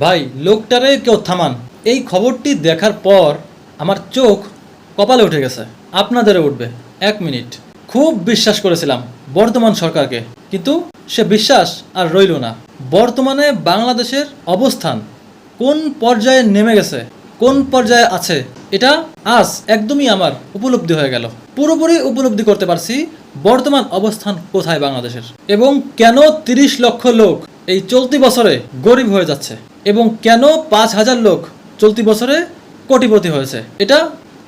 ভাই, লোকটারে কেউ থামান। এই খবরটি দেখার পর আমার চোখ কপালে উঠে গেছে। আপনাদেরও উঠবে। এক মিনিট। খুব বিশ্বাস করেছিলাম বর্তমান সরকারকে। কিন্তু সে বিশ্বাস আর রইল না। বর্তমানে বাংলাদেশের অবস্থান কোন পর্যায়ে নেমে গেছে, কোন পর্যায়ে আছে, এটা আজ একদমই আমার উপলব্ধি হয়ে গেল। পুরোপুরি উপলব্ধি করতে পারছি বর্তমান অবস্থান কোথায় বাংলাদেশের। এবং কেন তিরিশ লক্ষ লোক এই চলতি বছরে গরিব হয়ে যাচ্ছে। এবং কেন পাঁচ হাজার লোক চলতি বছরে কোটিপতি হয়েছে? এটা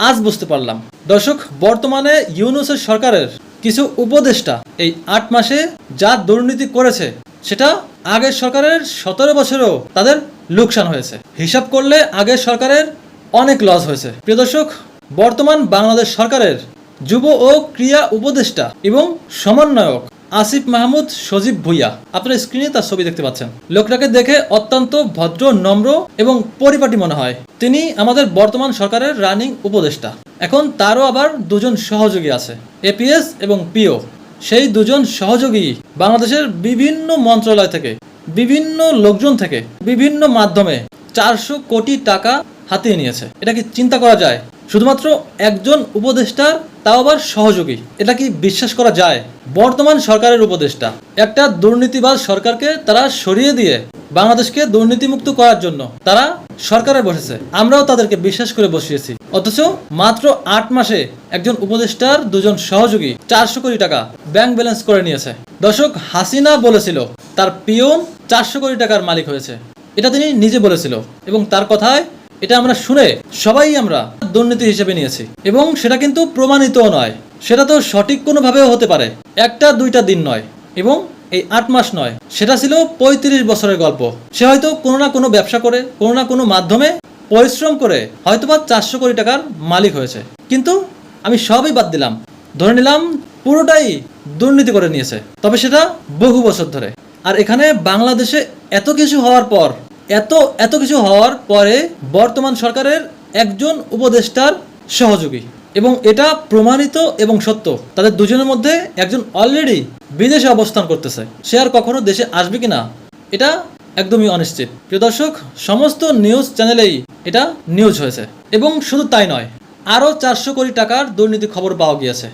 আজ বুঝতে পারলাম। দর্শক, বর্তমানে ইউনুসের সরকারের কিছু উপদেষ্টা এই আট মাসে যা দুর্নীতি করেছে, সেটা আগের সরকারের সতেরো বছরেও তাদের লোকসান হয়েছে। হিসাব করলে আগের সরকারের অনেক লস হয়েছে। প্রিয় দর্শক, বর্তমান বাংলাদেশ সরকারের যুব ও ক্রিয়া উপদেষ্টা এবং সমন্বয়ক আসিফ মাহমুদ, সজীব ভুইয়া। আপনারা স্ক্রিনে তার ছবি দেখতে পাচ্ছেন। লোকটাকে দেখে অত্যন্ত ভদ্র, নম্র এবং পরিপাটি মনে হয়। তিনি আমাদের বর্তমান সরকারের রানিং উপদেষ্টা। এখন তারও আবার দুজন সহযোগী আছে এপিএস এবং পিও সেই দুজন সহযোগী বাংলাদেশের বিভিন্ন মন্ত্রণালয় থেকে, বিভিন্ন লোকজন থেকে, বিভিন্ন মাধ্যমে চারশো কোটি টাকা হাতিয়ে নিয়েছে। এটা কি চিন্তা করা যায়? শুধুমাত্র একজন উপদেষ্টার তাও আবার সহযোগী। এটা কি বিশ্বাস করা যায়? বর্তমান সরকারের উপদেষ্টা। একটা দুর্নীতিবাজ সরকারকে তারা সরিয়ে দিয়ে বাংলাদেশকে দুর্নীতিমুক্ত করার জন্য তারা সরকারে বসেছে। আমরাও তাদেরকে বিশ্বাস করে বসিয়েছি। অথচ মাত্র আট মাসে একজন উপদেষ্টার দুজন সহযোগী চারশো কোটি টাকা ব্যাংক ব্যালেন্স করে নিয়েছে। দর্শক, হাসিনা বলেছিল, তার পিয়ন চারশো কোটি টাকার মালিক হয়েছে। এটা তিনি নিজে বলেছিল এবং তার কথায় এটা আমরা শুনে সবাই আমরা দুর্নীতি হিসেবে নিয়েছি। এবং সেটা কিন্তু প্রমাণিতও নয়। সেটা তো সঠিক কোনোভাবেও হতে পারে। একটা, দুইটা দিন নয়। এবং এই আট মাস নয়। সেটা ছিল পঁয়ত্রিশ বছরের গল্প। সে হয়তো কোনো না কোনো ব্যবসা করে, কোনো না কোনো মাধ্যমে পরিশ্রম করে হয়তোবা চারশো কোটি টাকার মালিক হয়েছে। কিন্তু আমি সবই বাদ দিলাম। ধরে নিলাম পুরোটাই দুর্নীতি করে নিয়েছে। তবে সেটা বহু বছর ধরে। আর এখানে বাংলাদেশে এত কিছু হওয়ার পর, এত এত কিছু হওয়ার পরে বর্তমান সরকারের একজন উপদেষ্টার সহযোগী। এবং এটা প্রমাণিত এবং সত্য। তাদের দুজনের মধ্যে একজন অলরেডি বিদেশে অবস্থান করতেছে। সে আর কখনো দেশে আসবে কিনা, এটা একদমই অনিশ্চিত। প্রিয় দর্শক, সমস্ত নিউজ চ্যানেলেই এটা নিউজ হয়েছে। এবং শুধু তাই নয়, আরও চারশো কোটি টাকার দুর্নীতি খবর পাওয়া গিয়েছে।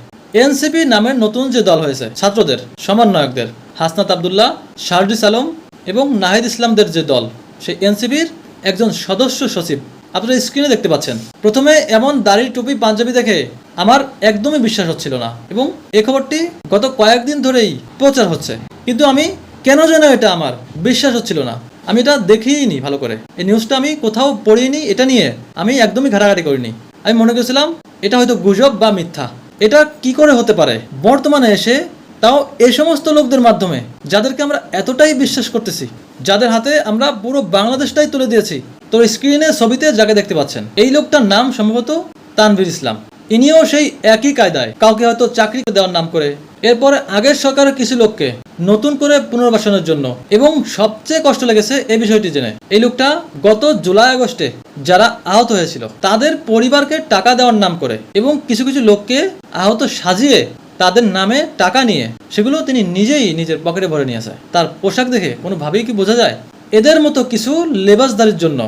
এনসিপি নামের নতুন যে দল হয়েছে, ছাত্রদের, সমন্বয়কদের, হাসনাত আবদুল্লাহ শারজিস আলম এবং নাহিদ ইসলামদের যে দল, সেই এনসিপির একজন সদস্য সচিব আপনারা স্ক্রিনে দেখতে পাচ্ছেন। প্রথমে এমন দাড়ি টুপি পাঞ্জাবি দেখে আমার একদমই বিশ্বাস হচ্ছিল না এবং এ খবরটি গত কয়েকদিন ধরেই প্রচার হচ্ছে। কিন্তু আমি কেন যেন এটা আমার বিশ্বাস হচ্ছিল না? আমি এটা দেখিনি ভালো করে। এই নিউজটা আমি কোথাও পড়িনি, এটা নিয়ে আমি একদমই ঘাটাঘাটি করিনি। আমি মনে করেছিলাম এটা হয়তো গুজব বা মিথ্যা। এটা কি করে হতে পারে? বর্তমানে এসে তাও এ সমস্ত লোকদের মাধ্যমে, যাদেরকে আমরা এতটাই বিশ্বাস করতেছি, যাদের হাতে আমরা পুরো বাংলাদেশটাই তুলে দিয়েছি তো স্ক্রিনে ছবিতে যাকে দেখতে পাচ্ছেন, এই লোকটার নাম সম্ভবত তানভীর ইসলাম। ইনিও সেই একই কায়দায়, কাউকে হয়তো চাকরি দেওয়ার নাম করে। এরপরে আগের সরকারের কিছু লোককে নতুন করে পুনর্বাসনের জন্য এবং সবচেয়ে কষ্ট লেগেছে এই বিষয়টি জেনে। এই লোকটা গত জুলাই আগস্টে যারা আহত হয়েছিল, তাদের পরিবারকে টাকা দেওয়ার নাম করে এবং কিছু কিছু লোককে আহত সাজিয়ে তাদের নামে টাকা নিয়ে, সেগুলো তিনি নিজেই নিজের পকেটে ভরে নিয়ে আসে। তার পোশাক দেখে কোনোভাবেই কি বোঝা যায়? এদের মতো কিছু লেবাসদারির জন্য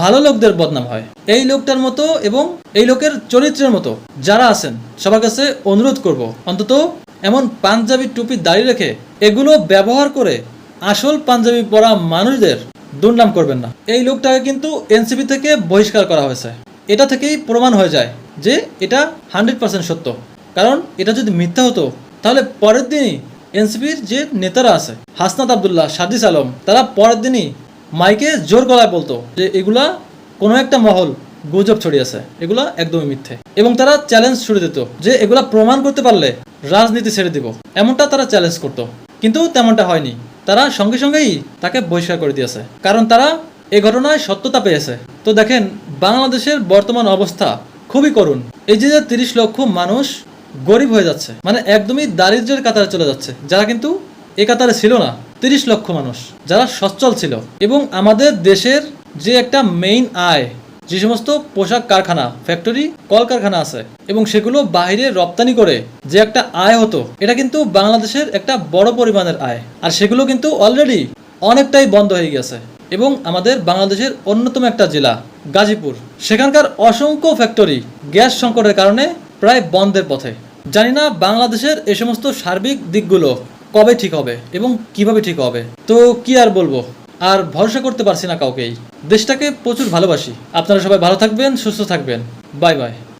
ভালো লোকদের বদনাম হয়। এই লোকটার মতো এবং এই লোকের চরিত্রের মতো যারা আছেন, সবার কাছে অনুরোধ করব, অন্তত এমন পাঞ্জাবি টুপি দাঁড়িয়ে রেখে এগুলো ব্যবহার করে আসল পাঞ্জাবি পরা মানুষদের দুর্নাম করবেন না। এই লোকটাকে কিন্তু এনসিপি থেকে বহিষ্কার করা হয়েছে। এটা থেকেই প্রমাণ হয়ে যায় যে এটা হান্ড্রেড পার্সেন্ট সত্য। কারণ এটা যদি মিথ্যা হতো, তাহলে পরের দিনই এনসিপির যে নেতারা আছে, হাসনাত আবদুল্লাহ, সাদিস আলম, তারা পরের দিনই মাইকে জোর গলায় বলতো যে এগুলা কোনো একটা মহল গুজব ছড়িয়েছে, এগুলা একদমই মিথ্যে। এবং তারা চ্যালেঞ্জ ছুড়ে দিত যে এগুলা প্রমাণ করতে পারলে রাজনীতি ছেড়ে দিব। এমনটা তারা চ্যালেঞ্জ করতো। কিন্তু তেমনটা হয়নি। তারা সঙ্গে সঙ্গেই তাকে বহিষ্কার করে দিয়েছে। কারণ তারা এ ঘটনায় সত্যতা পেয়েছে। তো দেখেন, বাংলাদেশের বর্তমান অবস্থা খুবই করুণ। এই যে তিরিশ লক্ষ মানুষ গরিব হয়ে যাচ্ছে। মানে একদমই দারিদ্র্যের কাতারে চলে যাচ্ছে। যারা কিন্তু এ কাতারে ছিল না। তিরিশ লক্ষ মানুষ। যারা সচ্ছল ছিল। এবং আমাদের দেশের যে একটা মেইন আয়, যে সমস্ত পোশাক কারখানা ফ্যাক্টরি কলকারখানা আছে, এবং সেগুলো বাইরে রপ্তানি করে যে একটা আয় হতো, এটা কিন্তু বাংলাদেশের একটা বড় পরিমাণের আয়। আর সেগুলো কিন্তু অলরেডি অনেকটাই বন্ধ হয়ে গেছে এবং আমাদের বাংলাদেশের অন্যতম একটা জেলা, গাজীপুর। সেখানকার অসংখ্য ফ্যাক্টরি গ্যাস সংকটের কারণে প্রায় বন্ধের পথে। জানি না বাংলাদেশের এ সমস্ত সার্বিক দিকগুলো কবে ঠিক হবে এবং কীভাবে ঠিক হবে। তো কি আর বলব? আর ভরসা করতে পারছি না কাউকেই। দেশটাকে প্রচুর ভালোবাসি। আপনারা সবাই ভালো থাকবেন, সুস্থ থাকবেন। Bye bye.